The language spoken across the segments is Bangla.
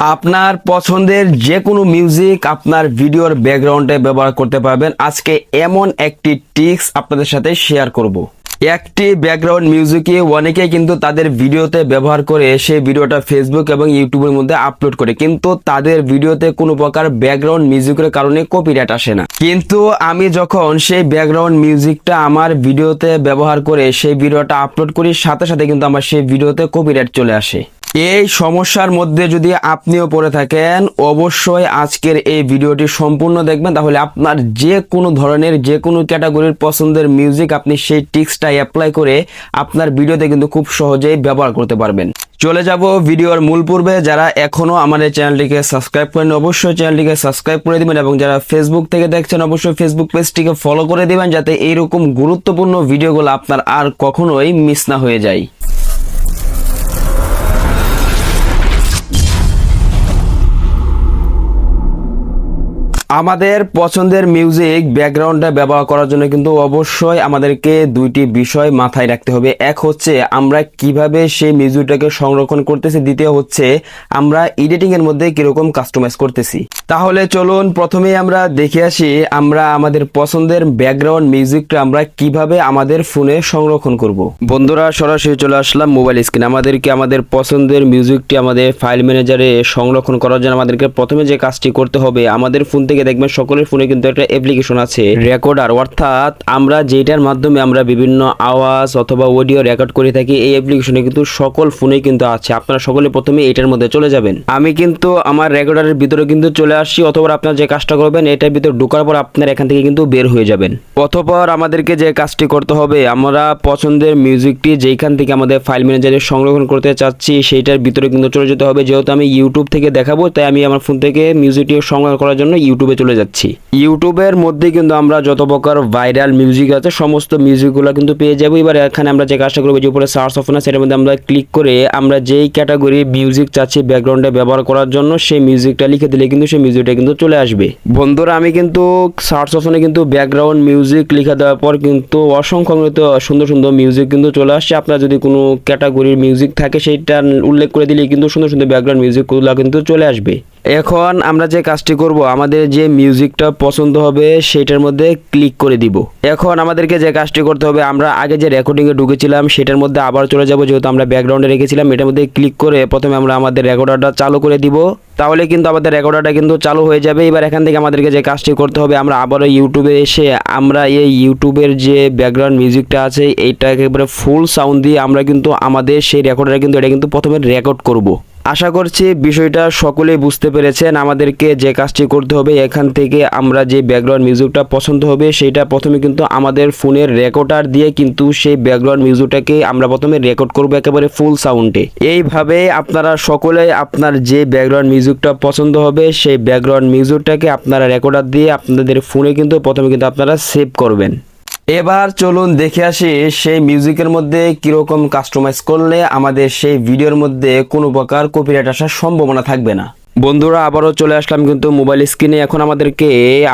আপনার পছন্দের যে কোনো মিউজিক আপনার ভিডিওর ব্যাকগ্রাউন্ডে ব্যবহার করতে পারবেন। আজকে এমন একটি টিক্স আপনাদের সাথে শেয়ার করব। একটি ব্যাকগ্রাউন্ড মিউজিকে অনেকে কিন্তু তাদের ভিডিওতে ব্যবহার করে সেই ভিডিওটা ফেসবুক এবং ইউটিউবের মধ্যে আপলোড করে। কিন্তু তাদের ভিডিওতে কোনো প্রকার ব্যাকগ্রাউন্ড মিউজিকের কারণে কপিরাইট আসে না। কিন্তু আমি যখন সেই ব্যাকগ্রাউন্ড মিউজিকটা আমার ভিডিওতে ব্যবহার করে সেই ভিডিওটা আপলোড করি, সাথে সাথে কিন্তু আমার সেই ভিডিওতে কপিরাইট চলে আসে। এই সমস্যার মধ্যে যদি আপনিও পড়ে থাকেন, অবশ্যই আজকের এই ভিডিওটি সম্পূর্ণ দেখবেন। তাহলে আপনার যে কোনো ধরনের যে কোনো ক্যাটাগরির পছন্দের মিউজিক আপনি সেই টিক্সটা অ্যাপ্লাই করে আপনার ভিডিওতে কিন্তু খুব সহজেই ব্যবহার করতে পারবেন। চলে যাব ভিডিওর মূল পূর্বে। যারা এখনও আমাদের চ্যানেলটিকে সাবস্ক্রাইব করেন অবশ্যই চ্যানেলটিকে সাবস্ক্রাইব করে দিবেন এবং যারা ফেসবুক থেকে দেখছেন, অবশ্যই ফেসবুক পেজটিকে ফলো করে দিবেন, যাতে এইরকম গুরুত্বপূর্ণ ভিডিওগুলো আপনার আর কখনোই মিস না হয়ে যায়। আমাদের পছন্দের মিউজিক ব্যাকগ্রাউন্ডটা ব্যবহার করার জন্য কিন্তু অবশ্যই আমাদেরকে দুইটি বিষয় মাথায় রাখতে হবে। এক হচ্ছে, আমরা কীভাবে সেই মিউজিকটাকে সংরক্ষণ করতেছি? দ্বিতীয় হচ্ছে, আমরা এডিটিং এর মধ্যে কীরকম কাস্টমাইজ করতেছি? তাহলে চলুন প্রথমেই আমরা দেখে আসি, আমরা আমাদের পছন্দের ব্যাকগ্রাউন্ড মিউজিকটা আমরা কীভাবে আমাদের ফোনে সংরক্ষণ করব। বন্ধুরা, সরাসরি চলে আসলাম মোবাইল স্ক্রিন আমাদেরকে আমাদের পছন্দের মিউজিকটি আমাদের ফাইল ম্যানেজারে সংরক্ষণ করার জন্য আমাদেরকে প্রথমে যে কাজটি করতে হবে, আমাদের ফোন থেকে দেখবেন সকলের ফোনে কিন্তু একটা অ্যাপ্লিকেশন আছে রেকর্ডার অর্থাৎ আমরা যেটার মাধ্যমে আমরা বিভিন্ন আওয়াজ অথবা অডিও রেকর্ড করে থাকি, এই অ্যাপ্লিকেশনে কিন্তু সকল ফোনে কিন্তু আছে। আপনারা সকলে প্রথমে এটার মধ্যে চলে যাবেন। আমি কিন্তু আমার রেকর্ডারের ভিতরে কিন্তু চলে আসছি, অথবা আপনারা যে কাজটা করবেন, এটার ভিতরে ঢোকার পর আপনার এখান থেকে কিন্তু বের হয়ে যাবেন। অথবা আমাদেরকে যে কাজটি করতে হবে, আমরা পছন্দের মিউজিকটি যেইখান থেকে আমাদের ফাইল ম্যানেজারে সংরক্ষণ করতে চাচ্ছি, সেইটার ভিতরে কিন্তু চলে যেতে হবে। যেহেতু আমি ইউটিউব থেকে দেখাবো, তাই আমি আমার ফোন থেকে মিউজিকটি সংরক্ষণ করার জন্য ইউটিউবে চলে যাচ্ছি। ইউটিউবের মধ্যে কিন্তু আমরা যত প্রকার ভাইরাল মিউজিক আছে, সমস্ত মিউজিকগুলো কিন্তু পেয়ে যাব। এবার এখানে আমরা যে কাজটা করব, যে উপরে সার্চ অপশন আছে সেটার মধ্যে আমরা ক্লিক করে আমরা যেই ক্যাটাগরি মিউজিক চাচ্ছি ব্যাকগ্রাউন্ডে ব্যবহার করার জন্য, সেই মিউজিকটা লিখে দিলে কিন্তু সেই মিউজিকটা কিন্তু চলে আসবে। বন্ধুরা, আমি কিন্তু সার্চ অপশনে কিন্তু ব্যাকগ্রাউন্ড মিউজিক লিখে দেওয়ার পর কিন্তু অসংখ্য সুন্দর সুন্দর মিউজিক কিন্তু চলে আসছে। আপনার যদি কোনো ক্যাটাগরির মিউজিক থাকে সেইটা উল্লেখ করে দিলে কিন্তু সুন্দর সুন্দর ব্যাকগ্রাউন্ড মিউজিকগুলো কিন্তু চলে আসবে। এখন আমরা যে কাজটি করব, আমাদের যে মিউজিকটা পছন্দ হবে সেটার মধ্যে ক্লিক করে দিব। এখন আমাদেরকে যে কাজটি করতে হবে, আমরা আগে যে রেকর্ডিংয়ে ঢুকেছিলাম সেটার মধ্যে আবার চলে যাব, যেহেতু আমরা ব্যাকগ্রাউন্ডে রেখেছিলাম, এটার মধ্যে ক্লিক করে প্রথমে আমরা আমাদের রেকর্ডারটা চালু করে দিব। তাহলে কিন্তু আমাদের রেকর্ডারটা কিন্তু চালু হয়ে যাবে। এবার এখান থেকে আমাদেরকে যে কাজটি করতে হবে, আমরা আবারও ইউটিউবে এসে আমরা এই ইউটিউবের যে ব্যাকগ্রাউন্ড মিউজিকটা আছে এইটা একেবারে ফুল সাউন্ড দিয়ে আমরা কিন্তু আমাদের সেই রেকর্ডারে কিন্তু এটা কিন্তু প্রথমে রেকর্ড করব। আশা করছি বিষয়টা সকলেই বুঝতে পেরেছেন। আমাদেরকে যে কাজটি করতে হবে, এখান থেকে আমরা যে ব্যাকগ্রাউন্ড মিউজিকটা পছন্দ হবে, সেটা প্রথমে কিন্তু আমাদের ফোনের রেকর্ডার দিয়ে কিন্তু সেই ব্যাকগ্রাউন্ড মিউজিকটাকে আমরা প্রথমে রেকর্ড করব একেবারে ফুল সাউন্ডে এইভাবে আপনারা সকলে আপনার যে ব্যাকগ্রাউন্ড মিউজিকটা পছন্দ হবে, সেই ব্যাকগ্রাউন্ড মিউজিকটাকে আপনারা রেকর্ডার দিয়ে আপনাদের ফোনে কিন্তু প্রথমে কিন্তু আপনারা সেভ করবেন। এবার চলুন দেখে আসি সেই মিউজিকের মধ্যে কীরকম কাস্টমাইজ করলে আমাদের সেই ভিডিওর মধ্যে কোনো প্রকার কপিরাইট আসার সম্ভাবনা থাকবে না। বন্ধুরা, আবারও চলে আসলাম কিন্তু মোবাইল স্ক্রিনে এখন আমাদেরকে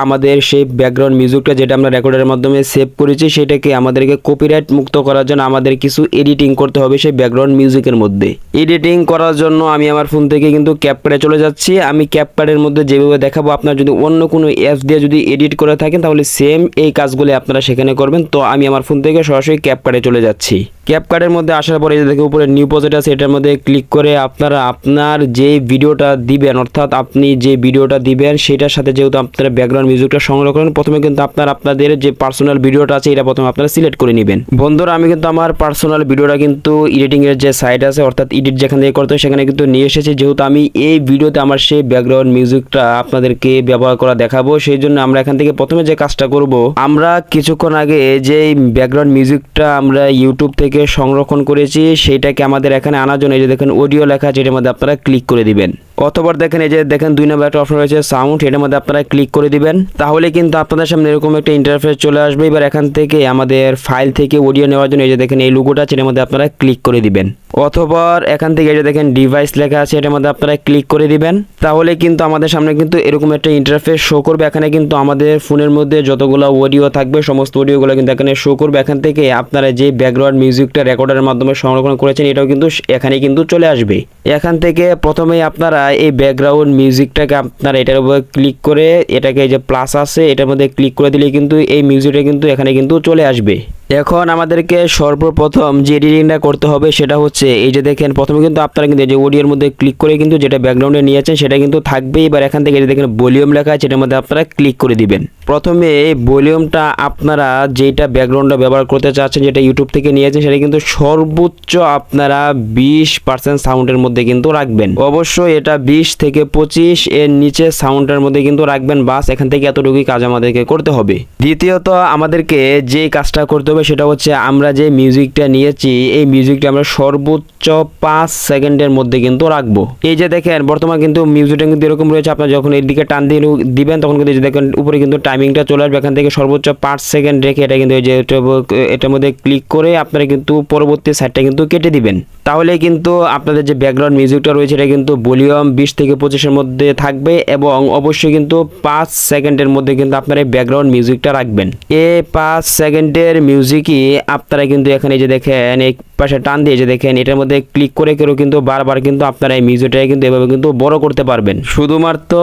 আমাদের সেই ব্যাকগ্রাউন্ড মিউজিকটা যেটা আমরা রেকর্ডের মাধ্যমে সেভ করেছি, সেটাকে আমাদেরকে কপিরাইট মুক্ত করার জন্য আমাদের কিছু এডিটিং করতে হবে সেই ব্যাকগ্রাউন্ড মিউজিকের মধ্যে। এডিটিং করার জন্য আমি আমার ফোন থেকে কিন্তু ক্যাপকার্ডে চলে যাচ্ছি। আমি ক্যাপকার্ডের মধ্যে যেভাবে দেখাবো, আপনার যদি অন্য কোনো অ্যাপ দিয়ে যদি এডিট করে থাকেন, তাহলে সেম এই কাজগুলি আপনারা সেখানে করবেন। তো আমি আমার ফোন থেকে সরাসরি ক্যাপকার্ডে চলে যাচ্ছি। ক্যাপকার্ডের মধ্যে আসার পরে দেখে উপরে নিউ প্রজেক্ট আছে, এটার মধ্যে ক্লিক করে আপনারা, আপনার যে ভিডিওটা দিবেন, অর্থাৎ আপনি যে ভিডিওটা দিবেন, সেটার সাথে যেহেতু আপনারা ব্যাকগ্রাউন্ড মিউজিকটা সংগ্রহ করেন, প্রথমে কিন্তু আপনার আপনাদের যে পার্সোনাল ভিডিওটা আছে, এটা প্রথমে আপনারা সিলেক্ট করে নেবেন। বন্ধুরা, আমি কিন্তু আমার পার্সোনাল ভিডিওটা কিন্তু এডিটিং এর যে সাইট আছে, অর্থাৎ এডিট যেখান থেকে করতে সেখানে কিন্তু নিয়ে এসেছি। যেহেতু আমি এই ভিডিওতে আমার সেই ব্যাকগ্রাউন্ড মিউজিকটা আপনাদেরকে ব্যবহার করা দেখাবো, সেই জন্য আমরা এখান থেকে প্রথমে যে কাজটা করব, আমরা কিছুক্ষণ আগে যে ব্যাকগ্রাউন্ড মিউজিকটা আমরা ইউটিউব থেকে সংরক্ষণ করেছি সেইটাকে আমাদের এখানে আনার জন্য এই যে দেখেন অডিও লেখা এটার মধ্যে আপনারা ক্লিক করে দিবেন। অথবা দেখেন, এই যে দেখেন দুই নম্বর একটা অপশন রয়েছে সাউন্ড এটার মধ্যে আপনারা ক্লিক করে দিবেন। তাহলে কিন্তু আপনাদের সামনে এরকম একটা ইন্টারফেস চলে আসবে। এবার এখান থেকে আমাদের ফাইল থেকে অডিও নেওয়ার জন্য এই যে দেখেন, এই লোগোটা আছে মধ্যে আপনারা ক্লিক করে দিবেন। অথবা এখান থেকে এই যে দেখেন ডিভাইস লেখা আছে, এটার মধ্যে আপনারা ক্লিক করে দিবেন। তাহলে কিন্তু আমাদের সামনে কিন্তু এরকম একটা ইন্টারফেস শো করবে। এখানে কিন্তু আমাদের ফোনের মধ্যে যতগুলো অডিও থাকবে, সমস্ত অডিওগুলো কিন্তু এখানে শো করবে। এখান থেকে আপনারা যে ব্যাকগ্রাউন্ড মিউজিকটা রেকর্ডারের মাধ্যমে সংরক্ষণ করেছেন, এটাও কিন্তু এখানে কিন্তু চলে আসবে। এখান থেকে প্রথমেই আপনারা এই ব্যাকগ্রাউন্ড মিউজিকটাকে আপনার এটার উপর ক্লিক করে এটাকে যে প্লাস আছে, এটার মধ্যে ক্লিক করে দিলে কিন্তু এই মিউজিকটা কিন্তু এখানে কিন্তু চলে আসবে। এখন আমাদেরকে সর্বপ্রথম যে এডিটিংটা করতে হবে সেটা হচ্ছে, এই যে দেখেন, প্রথমে কিন্তু আপনারা কিন্তু যে অডিওর মধ্যে ক্লিক করে কিন্তু যেটা ব্যাকগ্রাউন্ডে নিয়েছেন সেটা কিন্তু থাকবে এবার এখান থেকে যে দেখেন ভলিউম লেখা আছে, এটার মধ্যে আপনারা ক্লিক করে দিবেন। প্রথমে ভলিউমটা আপনারা যেটা ব্যাকগ্রাউন্ডটা ব্যবহার করতে চাচ্ছেন, যেটা ইউটিউব থেকে নিয়েছেন সেটা কিন্তু সর্বোচ্চ আপনারা বিশ পার্সেন্ট সাউন্ডের মধ্যে কিন্তু রাখবেন। অবশ্যই এটা বিশ থেকে পঁচিশ এর নিচে সাউন্ডের মধ্যে কিন্তু রাখবেন, বাস এখান থেকে এতটুকুই কাজ আমাদেরকে করতে হবে। দ্বিতীয়ত আমাদেরকে যে কাজটা করতে হবে সেটা হচ্ছে আমরা যে মিউজিকটা নিয়েছি, এই মিউজিকটা আমরা সর্বোচ্চ পাঁচ সেকেন্ডের মধ্যে কিন্তু রাখব। এই যে দেখেন, বর্তমান কিন্তু মিউজিকটা কিন্তু এরকম রয়েছে, আপনার যখন এর দিকে টান দিয়ে দিবেন, তখন কিন্তু দেখেন, উপরে কিন্তু টাইমিংটা চলে আসবে। এখান থেকে সর্বোচ্চ পাঁচ সেকেন্ড রেখে এটা কিন্তু এই যে, এটা- এটার মধ্যে ক্লিক করে আপনারা কিন্তু পরবর্তী সাইডটা কিন্তু কেটে দিবেন। তাহলে কিন্তু আপনাদের যে ব্যাকগ্রাউন্ড মিউজিকটা রয়েছে, এটা কিন্তু ভলিউম বিশ থেকে পঁচিশের মধ্যে থাকবে এবং অবশ্যই কিন্তু পাঁচ সেকেন্ডের মধ্যে কিন্তু আপনারা এই ব্যাকগ্রাউন্ড মিউজিকটা রাখবেন। এ পাঁচ সেকেন্ডের মিউজিকই আপনারা কিন্তু এখানে যে দেখেন এই পাশে টান দিয়ে যে দেখেন, এটার মধ্যে ক্লিক করে কেউ কিন্তু বারবার কিন্তু আপনারা এই মিউজিকটাকে কিন্তু এভাবে কিন্তু বড় করতে পারবেন। শুধুমাত্র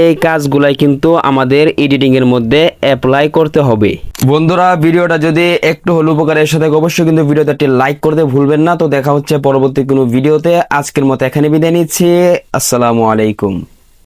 এই কাজগুলাই কিন্তু আমাদের এডিটিং এর মধ্যে অ্যাপ্লাই করতে হবে। বন্ধুরা, ভিডিওটা যদি একটু হলো উপকারের সাথে অবশ্যই কিন্তু ভিডিওতে একটি লাইক করতে ভুলবেন না। তো দেখা হচ্ছে পরবর্তী কোনো ভিডিওতে আজকের মতো এখানে বিদায় নিচ্ছি। আসসালামু আলাইকুম।